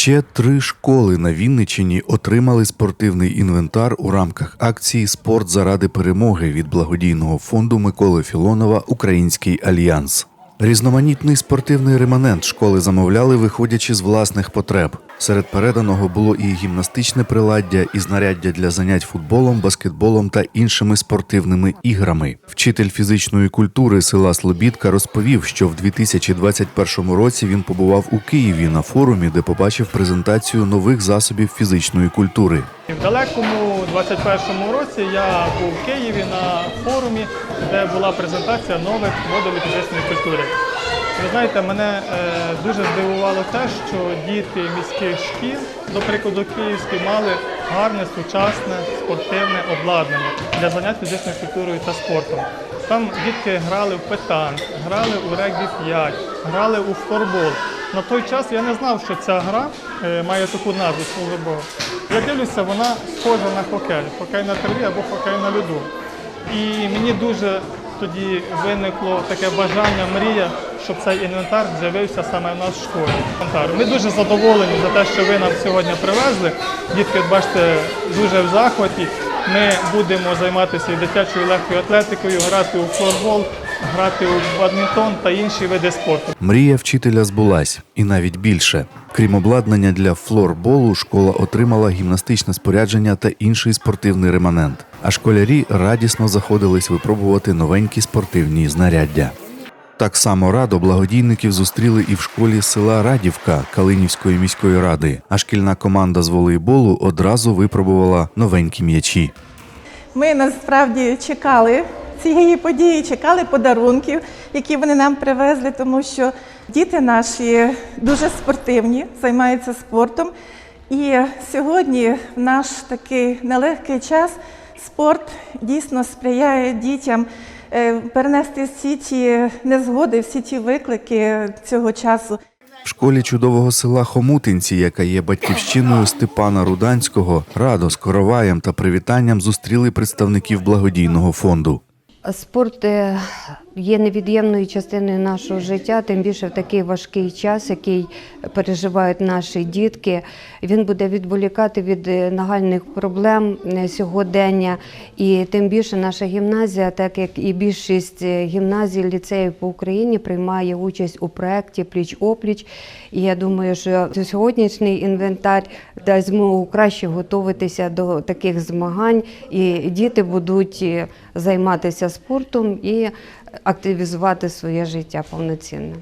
Ще три школи на Вінниччині отримали спортивний інвентар у рамках акції Спорт заради перемоги від благодійного фонду Миколи Філонова Український альянс. Різноманітний спортивний реманент школи замовляли, виходячи з власних потреб. Серед переданого було і гімнастичне приладдя, і знаряддя для занять футболом, баскетболом та іншими спортивними іграми. Вчитель фізичної культури села Слобідка розповів, що в 2021 році він побував у Києві на форумі, де побачив презентацію нових засобів фізичної культури. В далекому 21-му році я був в Києві на форумі, де була презентація нових модулів фізичної культури. Ви знаєте, мене е, дуже здивувало те, що діти міських шкіл, до прикладу київські, мали гарне сучасне спортивне обладнання для занять фізичною культурою та спортом. Там дітки грали в петанк, грали у регбі 5, грали у флорбол. На той час я не знав, що ця гра е, має таку назву слава Богу. Я дивлюся, вона схожа на хокей, хокей на траві або хокей на льоду. І мені дуже тоді виникло таке бажання, мрія, щоб цей інвентар з'явився саме в нас в школі. Ми дуже задоволені за те, що ви нам сьогодні привезли. Дітки, бачите, дуже в захваті. Ми будемо займатися і дитячою легкою атлетикою, грати у флорбол, грати у бадмінтон та інші види спорту. Мрія вчителя збулась, і навіть більше. Крім обладнання для флорболу, школа отримала гімнастичне спорядження та інший спортивний реманент. А школярі радісно заходились випробувати новенькі спортивні знаряддя. Так само радо благодійників зустріли і в школі села Радівка Калинівської міської ради. А шкільна команда з волейболу одразу випробувала новенькі м'ячі. Ми насправді чекали цієї події, чекали подарунків, які вони нам привезли, тому що діти наші дуже спортивні, займаються спортом. І сьогодні, в наш такий нелегкий час, спорт дійсно сприяє дітям перенести всі ті незгоди, всі ті виклики цього часу. В школі чудового села Хомутинці, яка є батьківщиною Степана Руданського, радо з короваєм та привітанням зустріли представників благодійного фонду. Спорт е, є невід'ємною частиною нашого життя, тим більше в такий важкий час, який переживають наші дітки. Він буде відволікати від е, нагальних проблем е, сьогодення. І тим більше наша гімназія, так як і більшість гімназій, ліцеїв по Україні, приймає участь у проєкті Пліч опліч. І я думаю, що сьогоднішній інвентар дасть змогу краще готуватися до таких змагань, і діти будуть е, займатися спортом і активізувати своє життя повноцінно.